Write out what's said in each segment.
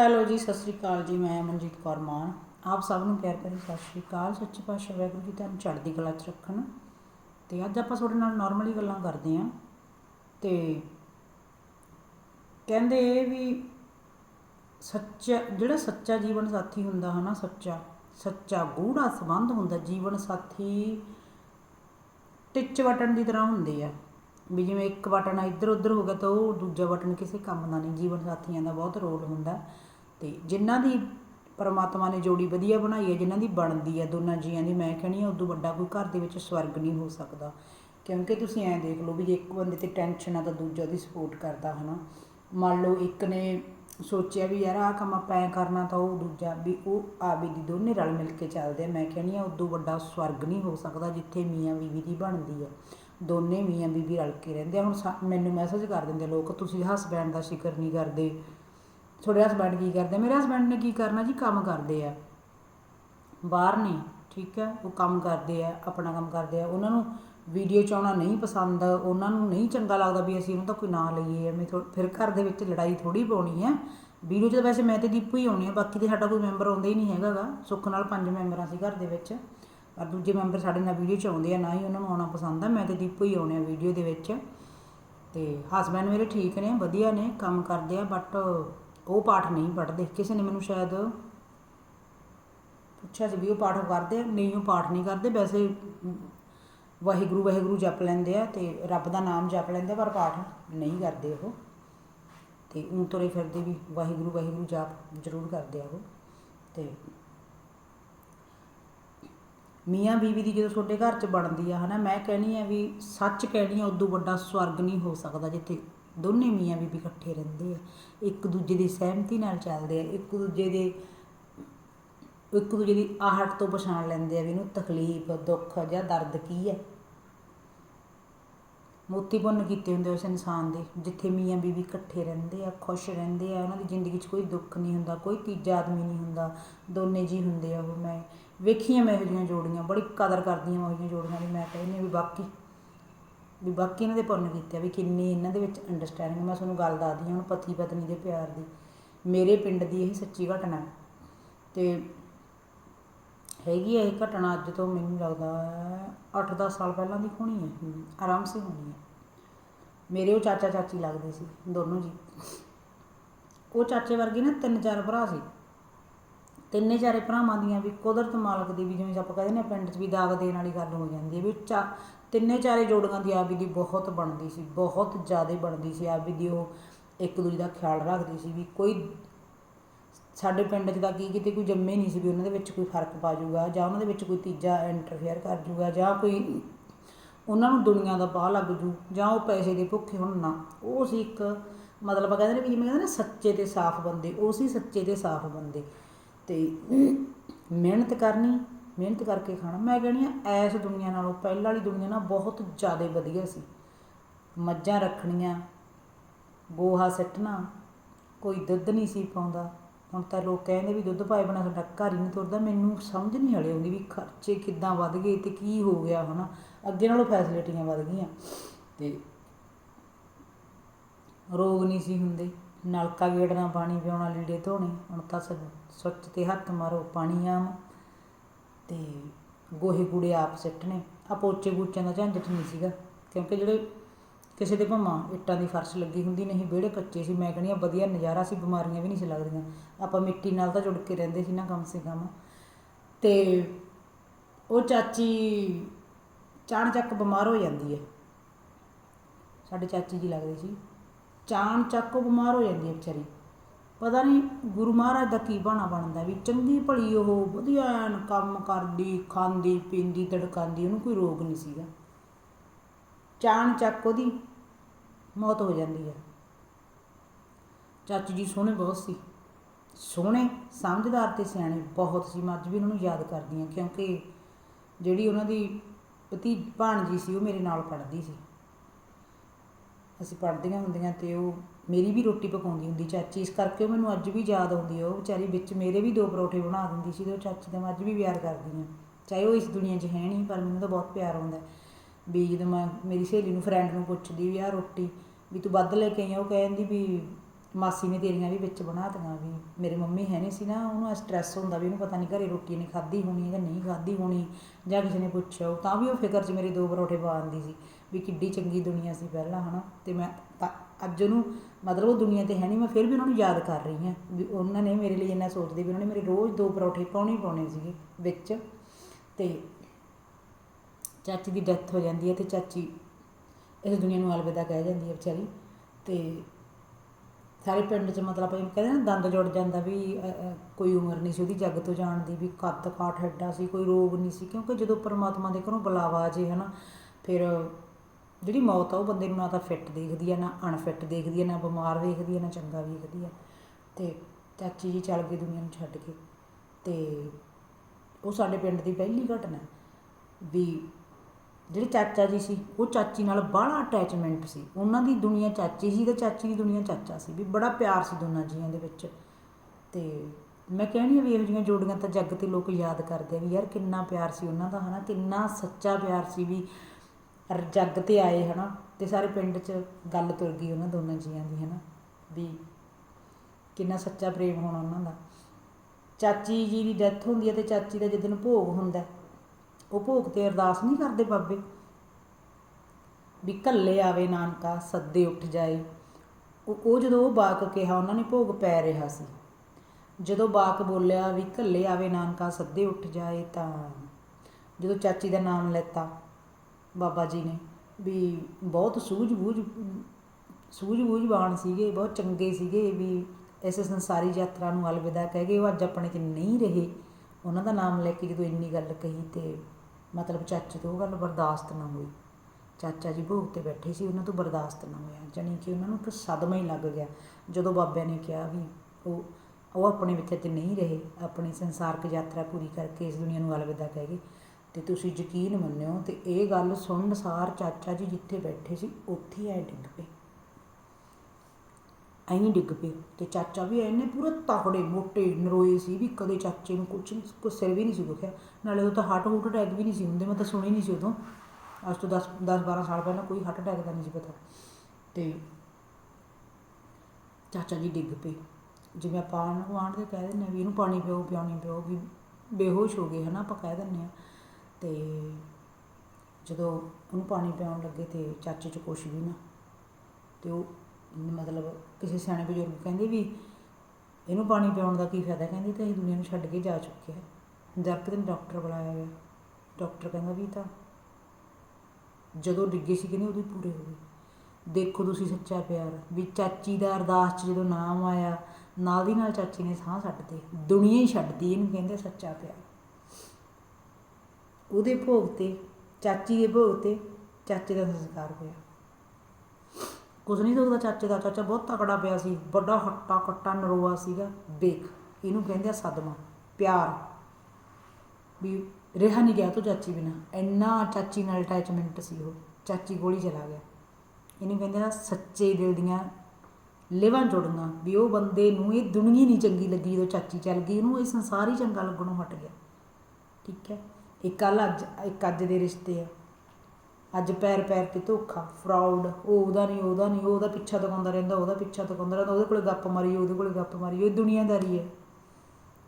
Hello ਜੀ, ਸਤਿ ਸ੍ਰੀ ਅਕਾਲ ਜੀ, ਮੈਂ ਮਨਜੀਤ ਕੌਰ ਮਾਨ। ਆਪ ਸਭ ਨੂੰ ਪਿਆਰ ਭਰੀ ਸਤਿ ਸ੍ਰੀ ਅਕਾਲ। ਸੱਚੇ ਪਾਤਸ਼ਾਹ ਵਾਹਿਗੁਰੂ ਜੀ ਤੁਹਾਨੂੰ ਚੜ੍ਹਦੀ ਕਲਾ 'ਚ ਰੱਖਣ। ਤੇ ਅੱਜ ਆਪਾਂ ਤੁਹਾਡੇ ਨਾਲ ਨਾਰਮਲੀ ਗੱਲਾਂ ਕਰਦੇ ਆਂ ਤੇ ਕਹਿੰਦੇ ਵੀ ਸੱਚਾ, ਜਿਹੜਾ ਸੱਚਾ ਜੀਵਨ ਸਾਥੀ ਹੁੰਦਾ ਹਨਾ ਸੱਚਾ ਸੱਚਾ ਗੂੜਾ ਸੰਬੰਧ ਹੁੰਦਾ ਜੀਵਨ ਸਾਥੀ ਟਿੱਚ ਬਟਨ ਦੀ ਤਰ੍ਹਾਂ ਹੁੰਦੇ ਆ। ਵੀ ਜਿਵੇਂ ਇੱਕ ਬਟਨ ਇੱਧਰ ਉੱਧਰ ਹੋ ਗਿਆ ਤਾਂ ਉਹ ਦੂਜਾ ਬਟਨ ਕਿਸੇ ਕੰਮ ਦਾ ਨਹੀਂ, ਜੀਵਨ ਸਾਥੀਆਂ ਦਾ ਬਹੁਤ ਰੋਲ ਹੁੰਦਾ। ਤੇ ਜਿਨ੍ਹਾਂ ਦੀ ਪਰਮਾਤਮਾ ਨੇ ਜੋੜੀ ਵਧੀਆ ਬਣਾਈ ਹੈ, ਜਿਨ੍ਹਾਂ ਦੀ ਬਣਦੀ ਹੈ, ਦੋਨਾਂ ਜੀਆਂ ਦੀ, ਮੈਂ ਕਹਿੰਦੀ ਹਾਂ, ਉਦੋਂ ਵੱਡਾ ਕੋਈ ਘਰ ਦੇ ਵਿੱਚ ਸਵਰਗ ਨਹੀਂ ਹੋ ਸਕਦਾ। ਕਿਉਂਕਿ ਤੁਸੀਂ ਐਂ ਦੇਖ ਲਓ ਵੀ ਜੇ ਇੱਕ ਬੰਦੇ ਤੇ ਟੈਨਸ਼ਨ ਆ ਤਾਂ ਦੂਜਾ ਉਹਦੀ ਸਪੋਰਟ ਕਰਦਾ, ਹਨਾ। ਮੰਨ ਲਓ ਇੱਕ ਨੇ ਸੋਚਿਆ ਵੀ ਯਾਰ ਆਹ ਕੰਮ ਆਪਾਂ ਐਂ ਕਰਨਾ ਤਾਂ ਉਹ ਦੂਜਾ ਵੀ ਉਹ ਆਵੇ ਦੀ ਦੋਨੇ ਰਲ ਮਿਲ ਕੇ ਚੱਲਦੇ ਆ। ਮੈਂ ਕਹਿੰਦੀ ਆ ਉਦੋਂ ਵੱਡਾ ਸਵਰਗ ਨਹੀਂ ਹੋ ਸਕਦਾ ਜਿੱਥੇ ਮੀਆਂ ਬੀਵੀ ਦੀ ਬਣਦੀ ਆ। ਦੋਨੇ ਮੀਆਂ ਬੀਵੀ ਰਲ ਕੇ ਰਹਿੰਦੇ ਆ। ਹੁਣ ਸਾ- ਮੈਨੂੰ ਮੈਸੇਜ ਕਰ ਦਿੰਦੇ ਲੋਕ, ਤੁਸੀਂ ਹਸਬੈਂਡ ਦਾ ਜ਼ਿਕਰ ਨਹੀਂ ਕਰਦੇ ਤੁਹਾਡੇ ਹਸਬੈਂਡ ਕੀ ਕਰਦੇ? ਮੇਰੇ ਹਸਬੈਂਡ ਨੇ ਕੀ ਕਰਨਾ ਜੀ? ਕੰਮ ਕਰਦੇ ਆ। ਬਾਹਰ ਨਹੀਂ ਠੀਕ ਹੈ? ਉਹ ਕੰਮ ਕਰਦੇ ਆ, ਆਪਣਾ ਕੰਮ ਕਰਦੇ ਆ। ਉਹਨਾਂ ਨੂੰ ਵੀਡੀਓ ਚ ਆਉਣਾ ਨਹੀਂ ਪਸੰਦ, ਉਹਨਾਂ ਨੂੰ ਨਹੀਂ ਚੰਗਾ ਲੱਗਦਾ ਵੀ ਅਸੀਂ ਉਹਨੂੰ ਤਾਂ ਕੋਈ ਨਾਂ ਲਈਏ। ਐਵੇਂ ਥੋ- ਫਿਰ ਘਰ ਦੇ ਵਿੱਚ ਲੜਾਈ ਥੋੜੀ ਪਾਉਣੀ ਹੈ ਵੀਡੀਓ 'ਚ ਤਾਂ ਵੈਸੇ ਮੈਂ ਤੇ ਦੀਪੂ ਹੀ ਆਉਣੀ ਆ, ਬਾਕੀ ਤੇ ਸਾਡਾ ਕੋਈ ਮੈਂਬਰ ਆਉਂਦਾ ਹੀ ਨਹੀਂ ਹੈਗਾਗਾ। ਸੁੱਖ ਨਾਲ ਪੰਜ ਮੈਂਬਰਾਂ ਸੀ ਘਰ ਦੇ ਵਿੱਚ। ਪਰ ਦੂਜੇ ਮੈਂਬਰ ਸਾਡੇ ਨਾਲ ਵੀਡੀਓ 'ਚ ਆਉਂਦੇ ਆ, ਨਾ ਹੀ ਉਹਨਾਂ ਨੂੰ ਆਉਣਾ ਪਸੰਦ ਆ। ਮੈਂ ਤੇ ਦੀਪੂ ਹੀ ਆਉਣੇ ਆ ਵੀਡੀਓ ਦੇ ਵਿੱਚ। ਤੇ ਹਸਬੈਂਡ ਮੇਰੇ ਠੀਕ ਨੇ, ਵਧੀਆ ਨੇ, ਕੰਮ ਕਰਦੇ ਆ ਬਟ ਉਹ ਪਾਠ ਨਹੀਂ ਪੜ੍ਹਦੇ। ਕਿਸੇ ਨੇ ਮੈਨੂੰ ਸ਼ਾਇਦ ਪੁੱਛਿਆ ਸੀ ਵੀ ਉਹ ਪਾਠ ਕਰਦੇ ਨਹੀਂ, ਉਹ ਪਾਠ ਨਹੀਂ ਕਰਦੇ। ਵੈਸੇ ਵਾਹਿਗੁਰੂ ਵਾਹਿਗੁਰੂ ਜਪ ਲੈਂਦੇ ਆ ਤੇ ਰੱਬ ਦਾ ਨਾਮ ਜਪ ਲੈਂਦੇ ਪਰ ਪਾਠ ਨਹੀਂ ਕਰਦੇ ਉਹ। ਤੇ ਉਹ ਤੁਰੇ ਫਿਰਦੇ ਵੀ ਵਾਹਿਗੁਰੂ ਵਾਹਿਗੁਰੂ ਜਪ ਜ਼ਰੂਰ ਕਰਦੇ ਆ ਉਹ। ਤੇ ਮੀਆਂ ਬੀਵੀ ਦੀ ਜਦੋਂ ਤੁਹਾਡੇ ਘਰ 'ਚ ਬਣਦੀ ਆ, ਹਨਾ, ਮੈਂ ਕਹਿਣੀ ਆ ਵੀ ਸੱਚ ਕਹਿਣੀ ਆ, ਉਦੋਂ ਵੱਡਾ ਸਵਰਗ ਨਹੀਂ ਹੋ ਸਕਦਾ ਜਿੱਥੇ ਦੋਨੇ ਮੀਆਂ ਬੀਬੀ ਇਕੱਠੇ ਰਹਿੰਦੇ ਆ। ਇੱਕ ਦੂਜੇ ਦੀ ਸਹਿਮਤੀ ਨਾਲ ਚੱਲਦੇ ਆ। ਇੱਕ ਦੂਜੇ ਦੇ, ਇੱਕ ਦੂਜੇ ਦੀ ਆਹਟ ਤੋਂ ਪਛਾਣ ਲੈਂਦੇ ਆ ਵੀ ਇਹਨੂੰ ਤਕਲੀਫ, ਦੁੱਖ ਜਾਂ ਦਰਦ ਕੀ ਹੈ ਮੋਤੀ ਪੁੰਨ ਕੀਤੇ ਹੁੰਦੇ ਉਸ ਇਨਸਾਨ ਦੇ, ਜਿੱਥੇ ਮੀਆਂ ਬੀਵੀ ਇਕੱਠੇ ਰਹਿੰਦੇ ਆ, ਖੁਸ਼ ਰਹਿੰਦੇ ਆ, ਉਹਨਾਂ ਦੀ ਜ਼ਿੰਦਗੀ 'ਚ ਕੋਈ ਦੁੱਖ ਨਹੀਂ ਹੁੰਦਾ, ਕੋਈ ਤੀਜਾ ਆਦਮੀ ਨਹੀਂ ਹੁੰਦਾ। ਦੋਨੇ ਜੀ ਹੁੰਦੇ ਆ ਉਹ, ਮੈਂ ਵੇਖੀਆਂ ਮੈਂ ਇਹੋ ਜਿਹੀਆਂ ਜੋੜੀਆਂ, ਬੜੀ ਕਦਰ ਕਰਦੀਆਂ ਮੈਂ ਇਹੋ ਜਿਹੀਆਂ ਜੋੜੀਆਂ ਦੀ ਮੈਂ ਕਹਿੰਦੀ ਹਾਂ ਵੀ, ਬਾਕੀ ਵੀ ਬਾਕੀ ਇਹਨਾਂ ਦੇ ਪੁੰਨ ਕੀਤੇ ਆ, ਵੀ ਕਿੰਨੀ ਇਹਨਾਂ ਦੇ ਵਿੱਚ ਅੰਡਰਸਟੈਂਡਿੰਗ ਮੈਂ ਤੁਹਾਨੂੰ ਗੱਲ ਦੱਸਦੀ ਹਾਂ ਹੁਣ ਪਤੀ ਪਤਨੀ ਦੇ ਪਿਆਰ ਦੀ। ਮੇਰੇ ਪਿੰਡ ਦੀ ਇਹ ਸੱਚੀ ਘਟਨਾ ਤੇ ਹੈਗੀ ਇਹ ਘਟਨਾ ਅੱਜ ਤੋਂ ਮੈਨੂੰ ਲੱਗਦਾ 8-10 ਸਾਲ ਪਹਿਲਾਂ ਦੀ ਹੋਣੀ ਹੈ। ਆਰਾਮ ਸੇ ਹੋਣੀ ਹੈ। ਮੇਰੇ ਉਹ ਚਾਚਾ ਚਾਚੀ ਲੱਗਦੇ ਸੀ, ਦੋਨੋਂ ਜੀ। ਉਹ ਚਾਚੇ ਵਰਗੇ ਨਾ ਤਿੰਨ ਚਾਰ ਭਰਾ ਸੀ। ਤਿੰਨੇ ਚਾਰੇ ਭਰਾਵਾਂ ਦੀਆਂ ਵੀ ਕੁਦਰਤ ਮਾਲਕ ਦੀ ਵੀ ਜਿਵੇਂ ਆਪਾਂ ਕਹਿੰਦੇ ਨੇ ਪਿੰਡ 'ਚ ਵੀ ਦਾਗ ਦੇਣ ਵਾਲੀ ਗੱਲ ਹੋ ਜਾਂਦੀ ਹੈ, ਵੀ ਚਾ ਤਿੰਨੇ ਚਾਰੇ ਜੋੜੀਆਂ ਦੀ ਆਪ ਦੀ ਬਹੁਤ ਬਣਦੀ ਸੀ, ਬਹੁਤ ਜ਼ਿਆਦਾ ਬਣਦੀ ਸੀ। ਆਪ ਦੀ ਉਹ ਇੱਕ ਦੂਜੇ ਦਾ ਖਿਆਲ ਰੱਖਦੀ ਸੀ ਵੀ ਕੋਈ ਸਾਡੇ ਪਿੰਡ 'ਚ ਤਾਂ ਕੀ ਕਿਤੇ ਕੋਈ ਜੰਮੇ ਨਹੀਂ ਸੀ ਵੀ ਉਹਨਾਂ ਦੇ ਵਿੱਚ ਕੋਈ ਫ਼ਰਕ ਪਾ ਜਾਊਗਾ ਜਾਂ ਉਹਨਾਂ ਦੇ ਵਿੱਚ ਕੋਈ ਤੀਜਾ ਇੰਟਰਫੇਅਰ ਕਰ ਜਾਊਗਾ ਜਾਂ ਕੋਈ ਉਹਨਾਂ ਨੂੰ ਦੁਨੀਆ ਦਾ ਬਾਹ ਲੱਗ ਜੂ ਜਾਂ ਉਹ ਪੈਸੇ ਦੇ ਭੁੱਖੇ ਹੋਣ ਨਾ। ਉਹ ਸੀ ਇੱਕ ਮਤਲਬ ਕਹਿੰਦੇ ਨੇ ਵੀ ਜਿਵੇਂ ਕਹਿੰਦੇ ਨੇ ਸੱਚੇ ਤੇ ਸਾਫ਼ ਬੰਦੇ, ਉਹ ਸੀ ਸੱਚੇ ਤੇ ਸਾਫ਼ ਬੰਦੇ। ਤੇ ਮਿਹਨਤ ਕਰਨੀ ਮਿਹਨਤ ਕਰਕੇ ਖਾਣਾ। ਮੈਂ ਕਹਿੰਦੀ ਆ ਐਸ ਦੁਨੀਆ ਨਾਲੋਂ ਪਹਿਲਾਂ ਵਾਲੀ ਦੁਨੀਆ ਨਾ ਬਹੁਤ ਜ਼ਿਆਦਾ ਵਧੀਆ ਸੀ। ਮੱਝਾਂ ਰੱਖਣੀਆਂ, ਗੋਹਾ ਸਿੱਟਣਾ, ਕੋਈ ਦੁੱਧ ਨਹੀਂ ਸੀ ਪਾਉਂਦਾ। ਹੁਣ ਤਾਂ ਲੋਕ ਕਹਿੰਦੇ ਵੀ ਦੁੱਧ ਪਾਏ ਬਿਨਾਂ ਸਾਡਾ ਘਰ ਹੀ ਨਹੀਂ ਤੁਰਦਾ। ਮੈਨੂੰ ਸਮਝ ਨਹੀਂ ਹਲੇ ਆਉਂਦੀ ਵੀ ਖਰਚੇ ਕਿੱਦਾਂ ਵੱਧ ਗਏ ਤੇ ਕੀ ਹੋ ਗਿਆ ਹਨਾ। ਅੱਗੇ ਨਾਲੋਂ ਫੈਸਿਲਿਟੀਆਂ ਵੱਧ ਗਈਆਂ। ਤੇ ਰੋਗ ਨਹੀਂ ਸੀ ਹੁੰਦੇ। ਨਲਕਾ ਗੇੜਨਾ, ਪਾਣੀ ਪਿਆਉਣਾ ਲੀੜੇ ਧੋਣੇ। ਹੁਣ ਤਾਂ ਸੱਚ ਤੇ ਹੱਥ ਮਾਰੋ, ਪਾਣੀ ਆਮ। ਅਤੇ ਗੋਹੇ ਕੂੜੇ ਆਪ ਸਿੱਟਣੇ ਆ ਪੋਚੇ ਪੂਚਿਆਂ ਦਾ ਝੰਜਟ ਨਹੀਂ ਸੀਗਾ, ਕਿਉਂਕਿ ਜਿਹੜੇ ਕਿਸੇ ਦੇ ਭਾਵਾਂ ਇੱਟਾਂ ਦੀ ਫਰਸ਼ ਲੱਗੀ ਹੁੰਦੀ ਨਹੀਂ ਵਿਹੜੇ ਕੱਚੇ ਸੀ। ਮੈਂ ਕਹਿੰਦੀ ਹਾਂ ਵਧੀਆ ਨਜ਼ਾਰਾ ਸੀ, ਬਿਮਾਰੀਆਂ ਵੀ ਨਹੀਂ ਸੀ ਲੱਗਦੀਆਂ। ਆਪਾਂ ਮਿੱਟੀ ਨਾਲ ਤਾਂ ਜੁੜ ਕੇ ਰਹਿੰਦੇ ਸੀ ਨਾ ਕਮ ਸੇ ਕਮ। ਅਤੇ ਉਹ ਚਾਚੀ ਚਾਣ ਚੱਕ ਬਿਮਾਰ ਹੋ ਜਾਂਦੀ ਹੈ। ਸਾਡੇ ਚਾਚੀ ਜੀ ਲੱਗਦੇ ਸੀ। ਚਾਣ ਚੱਕ ਉਹ ਬਿਮਾਰ ਹੋ ਜਾਂਦੀ ਹੈ ਵਿਚਾਰੀ। ਪਤਾ ਨਹੀਂ ਗੁਰੂ ਮਹਾਰਾਜ ਦਾ ਕੀ ਬਾਣਾ ਬਣਦਾ ਵੀ ਚੰਗੀ ਭਲੀ ਉਹ ਵਧੀਆ ਐਨ ਕੰਮ ਕਰਦੀ, ਖਾਂਦੀ, ਪੀਂਦੀ, ਤੜਕਾਂਦੀ, ਉਹਨੂੰ ਕੋਈ ਰੋਗ ਨਹੀਂ ਸੀਗਾ। ਚਾਣ ਚੱਕ ਉਹਦੀ, ਮੌਤ ਹੋ ਜਾਂਦੀ ਹੈ ਚਾਚੀ ਜੀ ਸੋਹਣੇ ਬਹੁਤ ਸੀ। ਸੋਹਣੇ, ਸਮਝਦਾਰ ਤੇ ਸਿਆਣੇ ਬਹੁਤ ਸੀ। ਮੈਂ ਅੱਜ ਵੀ ਉਹਨਾਂ ਨੂੰ ਯਾਦ ਕਰਦੀ ਹਾਂ ਕਿਉਂਕਿ ਜਿਹੜੀ ਉਹਨਾਂ ਦੀ ਭਤੀ ਭਾਣਜੀ ਸੀ, ਉਹ ਮੇਰੇ ਨਾਲ ਪੜ੍ਹਦੀ ਸੀ। ਅਸੀਂ ਪੜ੍ਹਦੀਆਂ ਹੁੰਦੀਆਂ ਤੇ ਉਹ ਮੇਰੀ ਵੀ ਰੋਟੀ ਪਕਾਉਂਦੀ ਹੁੰਦੀ ਚਾਚੀ, ਇਸ ਕਰਕੇ ਉਹ ਮੈਨੂੰ ਅੱਜ ਵੀ ਯਾਦ ਆਉਂਦੀ ਹੈ ਉਹ ਵਿਚਾਰੀ ਵਿੱਚ ਮੇਰੇ ਵੀ ਦੋ ਪਰੌਠੇ ਬਣਾ ਦਿੰਦੀ ਸੀ ਤੇ ਉਹ ਚਾਚੀ ਦਾ ਮੈਂ ਅੱਜ ਵੀ ਪਿਆਰ ਕਰਦੀ ਹਾਂ ਚਾਹੇ ਉਹ ਇਸ ਦੁਨੀਆ 'ਚ ਹੈ ਨਹੀਂ, ਪਰ ਮੈਨੂੰ ਤਾਂ ਬਹੁਤ ਪਿਆਰ ਆਉਂਦਾ ਵੀ ਜਦੋਂ ਮੈਂ ਮੇਰੀ ਸਹੇਲੀ ਨੂੰ ਫਰੈਂਡ ਨੂੰ ਪੁੱਛਦੀ ਵੀ ਆਹ ਰੋਟੀ ਵੀ ਤੂੰ ਵੱਧ ਲੈ ਕੇ ਆਈ ਆ, ਉਹ ਕਹਿੰਦੀ ਵੀ ਮਾਸੀ ਨੇ ਤੇਰੀਆਂ ਵੀ ਵਿੱਚ ਬਣਾਤੀਆਂ ਵੀ। ਮੇਰੇ ਮੰਮੀ ਹੈ ਨਹੀਂ ਸੀ ਨਾ, ਉਹਨੂੰ ਸਟ੍ਰੈਸ ਹੁੰਦਾ ਵੀ ਉਹਨੂੰ ਪਤਾ ਨਹੀਂ ਘਰੇ ਰੋਟੀ ਨਹੀਂ ਖਾਧੀ ਹੋਣੀ ਜਾਂ ਨਹੀਂ ਖਾਧੀ ਹੋਣੀ, ਜਾਂ ਕਿਸੇ ਨੇ ਪੁੱਛਿਆ ਉਹ ਤਾਂ ਵੀ ਉਹ ਫਿਕਰ 'ਚ ਮੇਰੇ ਦੋ ਪਰੌਠੇ ਪਾਉਂਦੀ ਸੀ ਵੀ ਕਿੱਡੀ ਚੰਗੀ ਦੁਨੀਆ ਸੀ ਪਹਿਲਾਂ, ਹਨਾ। ਤੇ ਮੈਂ ਤਾਂ ਅੱਜ ਉਹਨੂੰ ਮਤਲਬ ਉਹ ਦੁਨੀਆ ਤੇ ਹੈ ਨਹੀਂ, ਮੈਂ ਫਿਰ ਵੀ ਉਹਨਾਂ ਨੂੰ ਯਾਦ ਕਰ ਰਹੀ ਹਾਂ ਵੀ ਉਹਨਾਂ ਨੇ ਮੇਰੇ ਲਈ ਇੰਨਾ ਸੋਚਦੇ ਵੀ ਉਹਨਾਂ ਨੇ ਮੇਰੇ ਰੋਜ਼ ਦੋ ਪਰੌਠੇ ਪਾਉਣੇ ਹੀ ਪਾਉਣੇ ਸੀਗੇ ਵਿੱਚ। ਤੇ ਚਾਚੀ ਦੀ ਡੈਥ ਹੋ ਜਾਂਦੀ ਹੈ ਤੇ ਚਾਚੀ ਇਸ ਦੁਨੀਆ ਨੂੰ ਅਲਵਿਦਾ ਕਹਿ ਜਾਂਦੀ ਹੈ ਵਿਚਾਰੀ। ਤੇ ਸਾਰੇ ਪਿੰਡ 'ਚ ਮਤਲਬ ਆਪਾਂ ਕਹਿੰਦੇ ਨਾ ਦੰਦ ਜੁੜ ਜਾਂਦਾ ਵੀ ਕੋਈ ਉਮਰ ਨਹੀਂ ਸੀ ਉਹਦੀ ਜੱਗ ਤੋਂ ਜਾਣ ਦੀ, ਵੀ ਕੱਦ ਕਾਠ ਐਡਾ ਸੀ, ਕੋਈ ਰੋਗ ਨਹੀਂ ਸੀ, ਕਿਉਂਕਿ ਜਦੋਂ ਪਰਮਾਤਮਾ ਦੇ ਘਰੋਂ ਬੁਲਾਵਾ ਆ ਜੇ, ਹਨਾ, ਫਿਰ ਜਿਹੜੀ ਮੌਤ ਆ ਉਹ ਬੰਦੇ ਨੂੰ ਨਾ ਤਾਂ ਫਿੱਟ ਦੇਖਦੀ ਆ, ਨਾ ਅਨਫਿੱਟ ਦੇਖਦੀ ਆ, ਨਾ ਬਿਮਾਰ ਦੇਖਦੀ ਆ, ਨਾ ਚੰਗਾ ਦੇਖਦੀ ਆ। ਤੇ ਚਾਚੀ ਜੀ ਚੱਲ ਗਈ ਦੁਨੀਆ ਨੂੰ ਛੱਡ ਕੇ। ਤੇ ਉਹ ਸਾਡੇ ਪਿੰਡ ਦੀ ਪਹਿਲੀ ਘਟਨਾ ਵੀ ਜਿਹੜੇ ਚਾਚਾ ਜੀ ਸੀ, ਉਹ ਚਾਚੀ ਨਾਲ ਬਾਹਲਾ ਅਟੈਚਮੈਂਟ ਸੀ। ਉਹਨਾਂ ਦੀ ਦੁਨੀਆ ਚਾਚੀ ਸੀ ਤੇ ਚਾਚੀ ਦੀ ਦੁਨੀਆ ਚਾਚਾ ਸੀ। ਵੀ ਬੜਾ ਪਿਆਰ ਸੀ ਦੋਨਾਂ ਜੀਆਂ ਦੇ ਵਿੱਚ। ਤੇ ਮੈਂ ਕਹਿਣੀ ਆ ਵੀ ਇਹੋ ਜਿਹੀਆਂ ਜੋੜੀਆਂ ਤਾਂ ਜੱਗ ਤੇ ਲੋਕ ਯਾਦ ਕਰਦੇ ਆ ਵੀ ਯਾਰ ਕਿੰਨਾ ਪਿਆਰ ਸੀ ਉਹਨਾਂ ਦਾ, ਹਨਾ? ਕਿੰਨਾ ਸੱਚਾ ਪਿਆਰ ਸੀ ਵੀ ਜੱਗ ਤੇ ਆਏ, ਹਨਾ? ਤੇ ਸਾਰੇ ਪਿੰਡ 'ਚ ਗੱਲ ਤੁਰ ਗਈ ਉਹਨਾਂ ਦੋਨਾਂ ਜੀਆਂ ਦੀ, ਹਨਾ? ਵੀ ਕਿੰਨਾ ਸੱਚਾ ਪ੍ਰੇਮ ਹੋਣਾ ਉਹਨਾਂ ਦਾ। ਚਾਚੀ ਜੀ ਦੀ ਡੈਥ ਹੁੰਦੀ ਹੈ ਤੇ ਚਾਚੀ ਦਾ ਜਿੱਦਣ ਭੋਗ ਹੁੰਦਾ ਉਹ ਭੋਗ ਤੇ ਅਰਦਾਸ ਨਹੀਂ ਕਰਦੇ ਬਾਬੇ। ਵੀ ਕੱਲੇ ਆਵੇ ਨਾਨਕਾ, ਸੱਦੇ ਉੱਠ ਜਾਏ। ਉਹ ਜਦੋਂ ਉਹ ਬਾਕ ਕਿਹਾ, ਉਹਨਾਂ ਨੇ ਭੋਗ ਪੈ ਰਿਹਾ ਸੀ। ਜਦੋਂ ਬਾਕ ਬੋਲਿਆ ਵੀ ਕੱਲੇ ਆਵੇ ਨਾਨਕਾ, ਸੱਦੇ ਉੱਠ ਜਾਏ ਤਾਂ, ਜਦੋਂ ਚਾਚੀ ਦਾ ਨਾਮ ਲੈਤਾ ਬਾਬਾ ਜੀ ਨੇ, ਵੀ ਬਹੁਤ ਸੂਝ-ਬੂਝ ਸੂਝ-ਬੂਝਵਾਨ ਸੀਗੇ, ਬਹੁਤ ਚੰਗੇ ਸੀਗੇ ਵੀ ਇਸ ਸੰਸਾਰੀ ਯਾਤਰਾ ਨੂੰ ਅਲਵਿਦਾ ਕਹਿ ਗਏ। ਉਹ ਅੱਜ ਆਪਣੇ 'ਚ ਨਹੀਂ ਰਹੇ। ਉਹਨਾਂ ਦਾ ਨਾਮ ਲੈ ਕੇ ਜਦੋਂ ਇੰਨੀ ਗੱਲ ਕਹੀ ਤੇ ਮਤਲਬ ਚਾਚੇ ਤੋਂ ਉਹ ਗੱਲ ਬਰਦਾਸ਼ਤ ਨਾ ਹੋਈ। ਚਾਚਾ ਜੀ ਭੋਗ ਤੇ ਬੈਠੇ ਸੀ, ਉਹਨਾਂ ਤੋਂ ਬਰਦਾਸ਼ਤ ਨਾ ਹੋਇਆ। ਜਾਣੀ ਕਿ ਉਹਨਾਂ ਨੂੰ ਇੱਕ ਸਦਮਾ ਹੀ ਲੱਗ ਗਿਆ। ਜਦੋਂ ਬਾਬਿਆਂ ਨੇ ਕਿਹਾ ਵੀ ਉਹ ਉਹ ਆਪਣੇ ਵਿੱਚ ਤੇ ਨਹੀਂ ਰਹੇ, ਆਪਣੀ ਸੰਸਾਰਕ ਯਾਤਰਾ ਪੂਰੀ ਕਰਕੇ ਇਸ ਦੁਨੀਆ ਨੂੰ ਅਲਵਿਦਾ ਕਹਿ ਗਏ। ਤੇ ਤੁਸੀਂ ਯਕੀਨ ਮੰਨਿਓ ਤੇ ਇਹ ਗੱਲ ਸੁਣਨ ਸਾਰ ਚਾਚਾ ਜੀ ਜਿੱਥੇ ਬੈਠੇ ਸੀ, ਉੱਥੇ ਹੀ ਐ ਡਿੱਗ ਪਏ। ਐਂ ਡਿੱਗ ਪਏ। ਤੇ ਚਾਚਾ ਵੀ ਐਨੇ ਪੂਰੇ ਤਕੜੇ, ਮੋਟੇ, ਨਰੋਏ ਸੀ ਵੀ ਕਦੇ ਚਾਚੇ ਨੂੰ ਕੁਝ ਕੁਛ ਸਿਰ ਵੀ ਨਹੀਂ ਸੀ ਦੁਖਿਆ। ਨਾਲੇ ਉਹ ਤਾਂ ਹਾਰਟ ਹੂਟ ਅਟੈਕ ਵੀ ਨਹੀਂ ਸੀ ਹੁੰਦੇ, ਮੈਂ ਤਾਂ ਸੁਣੀ ਨਹੀਂ ਸੀ ਉਦੋਂ। ਅੱਜ ਤੋਂ 10 10 12 ਸਾਲ ਪਹਿਲਾਂ ਕੋਈ ਹਾਰਟ ਅਟੈਕ ਦਾ ਨਹੀਂ ਸੀ ਪਤਾ। ਤੇ ਚਾਚਾ ਜੀ ਡਿੱਗ ਪਏ। ਜਿਵੇਂ ਆਪਾਂ ਨੂੰ ਆਂਢ ਦੇ ਕਹਿ ਦਿੰਦੇ ਹਾਂ ਵੀ ਇਹਨੂੰ ਪਾਣੀ ਪਿਓ, ਪਿਆਉਣੀ ਪਿਓ, ਵੀ ਬੇਹੋਸ਼ ਹੋ ਗਏ ਹਨਾ, ਆਪਾਂ ਕਹਿ ਦਿੰਦੇ ਆ। ਤੇ ਜਦੋਂ ਉਹਨੂੰ ਪਾਣੀ ਪਿਆਉਣ ਲੱਗੇ ਤੇ ਚਾਚੇ 'ਚ ਕੁਛ ਵੀ ਨਾ। ਤੇ ਉਹ ਮਤਲਬ ਕਿਸੇ ਸਿਆਣੇ ਬਜ਼ੁਰਗ ਕਹਿੰਦੇ ਵੀ ਇਹਨੂੰ ਪਾਣੀ ਪਿਆਉਣ ਦਾ ਕੀ ਫਾਇਦਾ? ਕਹਿੰਦੀ ਤਾਂ ਇਹ ਦੁਨੀਆ ਨੂੰ ਛੱਡ ਕੇ ਜਾ ਚੁੱਕਿਆ ਹੈ। ਜਦ ਕਿ ਡਾਕਟਰ ਬੁਲਾਇਆ ਗਿਆ। ਡਾਕਟਰ ਕਹਿੰਦਾ ਵੀ ਤਾਂ ਜਦੋਂ ਡਿੱਗੇ ਸੀ ਕਹਿੰਦੇ ਉਹਦੇ ਪੂਰੇ ਹੋ ਗਏ। ਦੇਖੋ ਤੁਸੀਂ ਸੱਚਾ ਪਿਆਰ। ਵੀ ਚਾਚੀ ਦਾ ਅਰਦਾਸ 'ਚ ਜਦੋਂ ਨਾਮ ਆਇਆ, ਨਾਲ ਦੀ ਨਾਲ ਚਾਚੀ ਨੇ ਸਾਹ ਛੱਡਦੇ ਦੁਨੀਆ ਹੀ ਛੱਡਦੀ ਇਹਨੂੰ ਕਹਿੰਦੇ ਸੱਚਾ ਪਿਆਰ। ਉਹਦੇ ਭੋਗ ਤੇ, ਚਾਚੀ ਦੇ ਭੋਗ ਤੇ ਚਾਚੇ ਦਾ ਸੰਸਕਾਰ ਹੋਇਆ। ਕੁਝ ਨਹੀਂ ਸਕਦਾ ਚਾਚੇ ਦਾ, ਚਾਚਾ ਬਹੁਤ ਤਕੜਾ ਪਿਆ ਸੀ, ਵੱਡਾ ਹੱਟਾ ਕੱਟਾ ਨਰੋਆ ਸੀਗਾ, ਦੇਖ, ਇਹਨੂੰ ਕਹਿੰਦੇ ਆ ਸਦਮਾ, ਪਿਆਰ। ਵੀ ਰਿਹਾ ਨਹੀਂ ਗਿਆ ਤੋਂ ਚਾਚੀ ਬਿਨਾ, ਇੰਨਾ ਚਾਚੀ ਨਾਲ ਅਟੈਚਮੈਂਟ ਸੀ ਉਹ, ਚਾਚੀ ਕੋਲ ਹੀ ਚਲਾ ਗਿਆ। ਇਹਨੂੰ ਕਹਿੰਦੇ ਆ ਸੱਚੇ ਦਿਲ ਦੀਆਂ ਲਿਵਾਂ ਜੁੜਨਾ ਵੀ ਉਹ ਬੰਦੇ ਨੂੰ ਇਹ ਦੁਨੀਆ ਨਹੀਂ ਚੰਗੀ ਲੱਗੀ ਜਦੋਂ ਚਾਚੀ ਚੱਲ ਗਈ, ਉਹਨੂੰ ਇਹ ਸੰਸਾਰ ਹੀ ਚੰਗਾ ਲੱਗਣੋਂ ਹਟ ਗਿਆ। ਠੀਕ ਹੈ, ਇੱਕ ਕੱਲ ਅੱਜ, ਇੱਕ ਅੱਜ ਦੇ ਰਿਸ਼ਤੇ ਆ। ਅੱਜ ਪੈਰ ਪੈਰ ਤੇ ਧੋਖਾ ਫਰਾਡ ਉਹ ਉਹਦਾ ਨਹੀਂ ਉਹਦਾ ਨਹੀਂ ਉਹਦਾ ਪਿੱਛਾ ਤਕਾਉਂਦਾ ਰਹਿੰਦਾ, ਉਹਦਾ ਪਿੱਛਾ ਤਕਾਉਂਦਾ ਰਹਿੰਦਾ, ਉਹਦੇ ਕੋਲੇ ਗੱਪ ਮਾਰੀ, ਉਹਦੇ ਕੋਲੇ ਗੱਪ ਮਾਰੀ ਇਹ ਦੁਨੀਆਦਾਰੀ ਹੈ।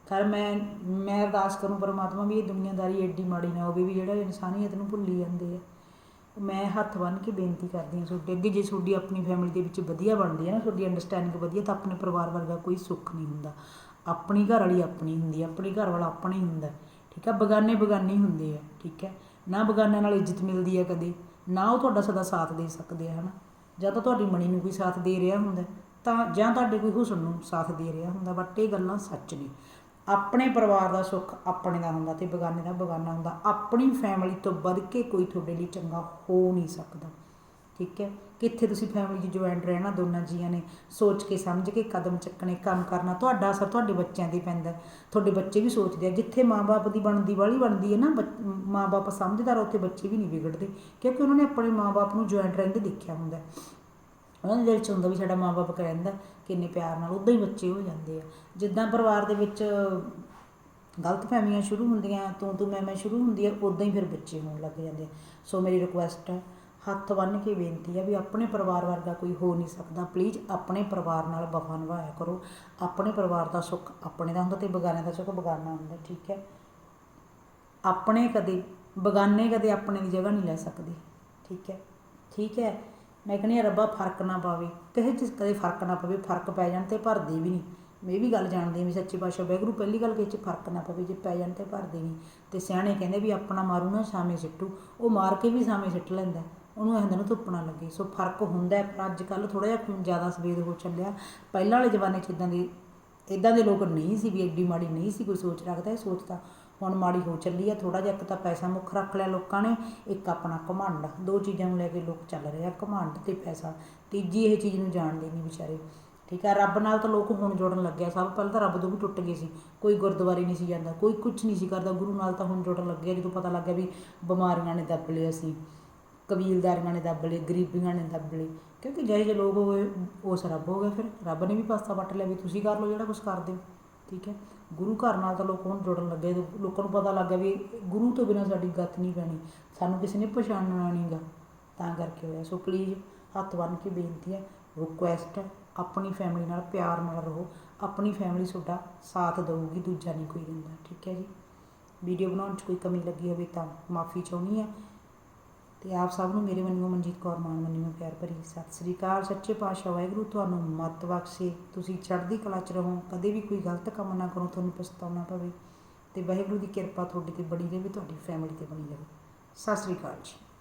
ਖੈਰ ਮੈਂ ਮੈਂ ਅਰਦਾਸ ਕਰੂੰ ਪਰਮਾਤਮਾ ਵੀ ਇਹ ਦੁਨੀਆਦਾਰੀ ਐਡੀ ਮਾੜੀ ਨਾ ਹੋਵੇ ਵੀ ਜਿਹੜਾ ਇਨਸਾਨੀਅਤ ਨੂੰ ਭੁੱਲੀ ਜਾਂਦੇ ਆ। ਮੈਂ ਹੱਥ ਬੰਨ੍ਹ ਕੇ ਬੇਨਤੀ ਕਰਦੀ ਹਾਂ ਤੁਹਾਡੇ ਅੱਗੇ, ਜੇ ਤੁਹਾਡੀ ਆਪਣੀ ਫੈਮਿਲੀ ਦੇ ਵਿੱਚ ਵਧੀਆ ਬਣਦੀ ਹੈ ਨਾ, ਤੁਹਾਡੀ ਅੰਡਰਸਟੈਂਡਿੰਗ ਵਧੀਆ, ਤਾਂ ਆਪਣੇ ਪਰਿਵਾਰ ਵਰਗਾ ਕੋਈ ਸੁੱਖ ਨਹੀਂ ਹੁੰਦਾ। ਆਪਣੀ ਘਰ ਵਾਲੀ ਆਪਣੀ ਹੁੰਦੀ ਹੈ, ਆਪਣੀ ਘਰ ਵਾਲਾ ਆਪਣਾ ਹੀ ਹੁੰਦਾ ਠੀਕ ਹੈ? ਬਗਾਨੇ ਬਗਾਨੇ ਹੀ ਹੁੰਦੇ ਆ, ਠੀਕ ਹੈ? ਨਾ ਬਗਾਨਿਆਂ ਨਾਲ ਇੱਜ਼ਤ ਮਿਲਦੀ ਹੈ ਕਦੇ, ਨਾ ਉਹ ਤੁਹਾਡਾ ਸਦਾ ਸਾਥ ਦੇ ਸਕਦੇ ਆ, ਹਨਾ? ਜਾਂ ਤਾਂ ਤੁਹਾਡੀ ਮਣੀ ਨੂੰ ਕੋਈ ਸਾਥ ਦੇ ਰਿਹਾ ਹੁੰਦਾ, ਤਾਂ ਜਾਂ ਤੁਹਾਡੇ ਕੋਈ ਹੁਸਨ ਨੂੰ ਸਾਥ ਦੇ ਰਿਹਾ ਹੁੰਦਾ ਬਟ ਇਹ ਗੱਲਾਂ ਸੱਚ ਨੇ। ਆਪਣੇ ਪਰਿਵਾਰ ਦਾ ਸੁੱਖ ਆਪਣੇ ਦਾ ਹੁੰਦਾ ਤੇ ਬਗਾਨੇ ਦਾ ਬਗਾਨਾ ਹੁੰਦਾ। ਆਪਣੀ ਫੈਮਿਲੀ ਤੋਂ ਵੱਧ ਕੇ ਕੋਈ ਤੁਹਾਡੇ ਲਈ ਚੰਗਾ ਹੋ ਨਹੀਂ ਸਕਦਾ। ਠੀਕ ਹੈ? ਕਿੱਥੇ ਤੁਸੀਂ ਫੈਮਿਲੀ 'ਚ ਜੁਆਇੰਟ ਰਹਿਣਾ, ਦੋਨਾਂ ਜੀਆਂ ਨੇ ਸੋਚ ਕੇ, ਸਮਝ ਕੇ, ਕਦਮ ਚੱਕਣੇ, ਕੰਮ ਕਰਨਾ, ਤੁਹਾਡਾ ਅਸਰ ਤੁਹਾਡੇ ਬੱਚਿਆਂ ਤੇ ਪੈਂਦਾ ਤੁਹਾਡੇ ਬੱਚੇ ਵੀ ਸੋਚਦੇ ਆ, ਜਿੱਥੇ ਮਾਪੇ ਦੀ ਬਣਦੀ ਵਾਲੀ ਬਣਦੀ ਹੈ ਨਾ ਮਾਪੇ ਸਮਝਦਾਰ, ਉੱਥੇ ਬੱਚੇ ਵੀ ਨਹੀਂ ਵਿਗੜਦੇ, ਕਿਉਂਕਿ ਉਹਨਾਂ ਨੇ ਆਪਣੇ ਮਾਪੇ ਨੂੰ ਜੁਆਇੰਟ ਰਹਿੰਦੇ ਦੇਖਿਆ ਹੁੰਦਾ ਉਹਨਾਂ ਦੇ ਦਿਲ 'ਚ ਹੁੰਦਾ ਵੀ ਸਾਡਾ ਮਾਪੇ ਕਹਿੰਦਾ ਕਿੰਨੇ ਪਿਆਰ ਨਾਲ, ਉਦਾਂ ਹੀ ਬੱਚੇ ਹੋ ਜਾਂਦੇ ਆ। ਜਿੱਦਾਂ ਪਰਿਵਾਰ ਦੇ ਵਿੱਚ ਗਲਤ ਫਹਿਮੀਆਂ ਸ਼ੁਰੂ ਹੁੰਦੀਆਂ ਤੂੰ ਤੂੰ ਮੈਂ ਮੈਂ ਸ਼ੁਰੂ ਹੁੰਦੀ ਆ, ਉਦਾਂ ਹੀ ਫਿਰ ਬੱਚੇ ਹੋਣ ਲੱਗ ਜਾਂਦੇ ਆ। ਸੋ ਮੇਰੀ ਰਿਕੁਐਸਟ ਹੈ ਹੱਥ ਬੰਨ੍ਹ ਕੇ ਬੇਨਤੀ ਆ ਵੀ ਆਪਣੇ ਪਰਿਵਾਰ ਵਰਗਾ ਕੋਈ ਹੋ ਨਹੀਂ ਸਕਦਾ। ਪਲੀਜ਼ ਆਪਣੇ ਪਰਿਵਾਰ ਨਾਲ ਵਫਾ ਨਿਭਾਇਆ ਕਰੋ। ਆਪਣੇ ਪਰਿਵਾਰ ਦਾ ਸੁੱਖ ਆਪਣੇ ਦਾ ਹੁੰਦਾ ਤੇ ਬਗਾਨੇ ਦਾ ਸੁੱਖ ਬਗਾਨਾ ਹੁੰਦਾ, ਠੀਕ ਹੈ? ਆਪਣੇ ਕਦੇ, ਬਗਾਨੇ ਕਦੇ ਆਪਣੇ ਦੀ ਜਗ੍ਹਾ ਨਹੀਂ ਲੈ ਸਕਦੇ, ਠੀਕ ਹੈ? ਠੀਕ ਹੈ? ਮੈਂ ਕਹਿੰਦੀ ਆ ਰੱਬਾ ਫ਼ਰਕ ਨਾ ਪਾਵੇ। ਕਿਸੇ ਚੀਜ਼ ਕਦੇ ਫ਼ਰਕ ਨਾ ਪਵੇ, ਫ਼ਰਕ ਪੈ ਜਾਣ ਤੇ ਭਰਦੇ ਵੀ ਨਹੀਂ। ਮੈਂ ਇਹ ਵੀ ਗੱਲ ਜਾਣਦੀ ਵੀ ਸੱਚੇ ਪਾਤਸ਼ਾਹ, ਵਾਹਿਗੁਰੂ ਪਹਿਲੀ ਗੱਲ ਕਿ ਇਹ 'ਚ ਫ਼ਰਕ ਨਾ ਪਵੇ, ਜੇ ਪੈ ਜਾਣ ਤੇ ਭਰਦੇ ਨਹੀਂ। ਤੇ ਸਿਆਣੇ ਕਹਿੰਦੇ ਵੀ ਆਪਣਾ ਮਾਰੂ ਨਾ, ਸਾਵੇਂ ਸਿੱਟੂ। ਉਹ ਮਾਰ ਕੇ ਵੀ ਸਾਵੇਂ ਸਿੱਟ ਲੈਂਦਾ। ਉਹਨੂੰ ਇਹ ਹੁੰਦਾ ਨਾ ਧੁੱਪ ਨਾ ਲੱਗੇ। ਸੋ ਫ਼ਰਕ ਹੁੰਦਾ ਪਰ ਅੱਜ ਕੱਲ੍ਹ ਥੋੜਾ ਜਿਹਾ ਖੂਨ ਜ਼ਿਆਦਾ ਸਵੇਦ ਹੋ ਚੱਲਿਆ। ਪਹਿਲਾਂ ਵਾਲੇ ਜ਼ਮਾਨੇ 'ਚ ਇਦਾਂ ਦੀ, ਇਦਾਂ ਦੇ ਲੋਕ ਨਹੀਂ ਸੀ ਵੀ ਐਡੀ ਮਾੜੀ ਨਹੀਂ ਸੀ ਕੋਈ ਸੋਚ ਰੱਖਦਾ, ਇਹ ਸੋਚਦਾ ਹੁਣ ਮਾੜੀ ਹੋ ਚੱਲੀ ਆ ਥੋੜਾ ਜਿਹਾ ਇੱਕ ਤਾਂ ਪੈਸਾ ਮੁੱਖ ਰੱਖ ਲਿਆ ਲੋਕਾਂ ਨੇ, ਇੱਕ ਆਪਣਾ ਘਮੰਡ। ਦੋ ਚੀਜ਼ਾਂ ਨੂੰ ਲੈ ਕੇ ਲੋਕ ਚੱਲ ਰਹੇ ਆ, ਘਮੰਡ ਤੇ ਪੈਸਾ। ਤੀਜੀ ਇਹ ਚੀਜ਼ ਨੂੰ ਜਾਣਦੇ ਨਹੀਂ ਵਿਚਾਰੇ। ਠੀਕ ਆ ਰੱਬ ਨਾਲ ਤਾਂ ਲੋਕ ਹੁਣ ਜੁੜਨ ਲੱਗਿਆ। ਸਭ ਪਹਿਲਾਂ ਤਾਂ ਰੱਬ ਤੋਂ ਵੀ ਟੁੱਟ ਗਏ ਸੀ। ਕੋਈ ਗੁਰਦੁਆਰੇ ਨਹੀਂ ਸੀ ਜਾਂਦਾ, ਕੋਈ ਕੁਝ ਨਹੀਂ ਸੀ ਕਰਦਾ। ਗੁਰੂ ਨਾਲ ਤਾਂ ਹੁਣ ਜੁੜਨ ਲੱਗਿਆ। ਜਦੋਂ ਪਤਾ ਲੱਗਿਆ ਵੀ ਬਿਮਾਰੀਆਂ ਨੇ ਦੱਬ ਲਿਆ ਸੀ। ਕਬੀਲਦਾਰੀਆਂ ਨੇ ਦੱਬ ਲਏ, ਗਰੀਬੀਆਂ ਨੇ ਦੱਬ ਲਏ। ਕਿਉਂਕਿ ਜਿਹੇ ਜਿਹੇ ਲੋਕ ਹੋਏ ਉਸ ਰੱਬ ਹੋ ਗਿਆ ਫਿਰ। ਰੱਬ ਨੇ ਵੀ ਪਾਸਾ ਵੱਟ ਲਿਆ ਵੀ ਤੁਸੀਂ ਕਰ ਲਓ ਜਿਹੜਾ ਕੁਝ ਕਰਦੇ ਹੋ, ਠੀਕ ਹੈ? ਗੁਰੂ ਘਰ ਨਾਲ ਤਾਂ ਲੋਕ ਹੁਣ ਜੁੜਨ ਲੱਗੇ, ਲੋਕਾਂ ਨੂੰ ਪਤਾ ਲੱਗ ਗਿਆ ਵੀ ਗੁਰੂ ਤੋਂ ਬਿਨਾਂ ਸਾਡੀ ਗੱਤ ਨਹੀਂ ਪੈਣੀ, ਸਾਨੂੰ ਕਿਸੇ ਨੇ ਪਛਾਣਨਾ ਨਹੀਂਗਾ ਤਾਂ ਕਰਕੇ ਹੋਇਆ। ਸੋ ਪਲੀਜ਼ ਹੱਥ ਬੰਨ੍ਹ ਕੇ ਬੇਨਤੀ ਹੈ ਰਿਕੁਐਸਟ ਹੈ, ਆਪਣੀ ਫੈਮਿਲੀ ਨਾਲ ਪਿਆਰ ਨਾਲ ਰਹੋ। ਆਪਣੀ ਫੈਮਿਲੀ ਤੁਹਾਡਾ ਸਾਥ ਦੇਊਗੀ, ਦੂਜਾ ਨਹੀਂ ਕੋਈ ਦਿੰਦਾ, ਠੀਕ ਹੈ ਜੀ? ਵੀਡੀਓ ਬਣਾਉਣ 'ਚ ਕੋਈ ਕਮੀ ਲੱਗੀ ਹੋਵੇ ਤਾਂ ਮਾਫੀ ਚਾਹੁੰਦੀ ਹਾਂ। ਤੇ ਆਪ ਸਭ ਨੂੰ ਮੇਰੇ ਵੱਲੋਂ ਮਨਜੀਤ ਕੌਰ ਮਾਨ ਵੱਲੋਂ ਪਿਆਰ ਭਰੀ ਸਤਿ ਸ੍ਰੀ ਅਕਾਲ। ਸੱਚੇ ਪਾਤਸ਼ਾਹ ਵਾਹਿਗੁਰੂ, ਤੁਹਾਨੂੰ ਮੱਤ ਬਖਸ਼ੇ। ਤੁਸੀਂ ਚੜ੍ਹਦੀ ਕਲਾ 'ਚ ਰਹੋ। ਕਦੇ ਵੀ ਕੋਈ ਗਲਤ ਕੰਮ ਨਾ ਕਰੋ, ਤੁਹਾਨੂੰ ਪਛਤਾਉਣਾ ਪਵੇ। ਤੇ ਵਾਹਿਗੁਰੂ ਦੀ ਕਿਰਪਾ ਤੁਹਾਡੇ ਤੇ ਬਣੀ ਰਹੇ, ਤੁਹਾਡੀ ਫੈਮਿਲੀ ਤੇ ਬਣੀ ਰਹੇ। ਸਤਿ ਸ੍ਰੀ ਅਕਾਲ ਜੀ।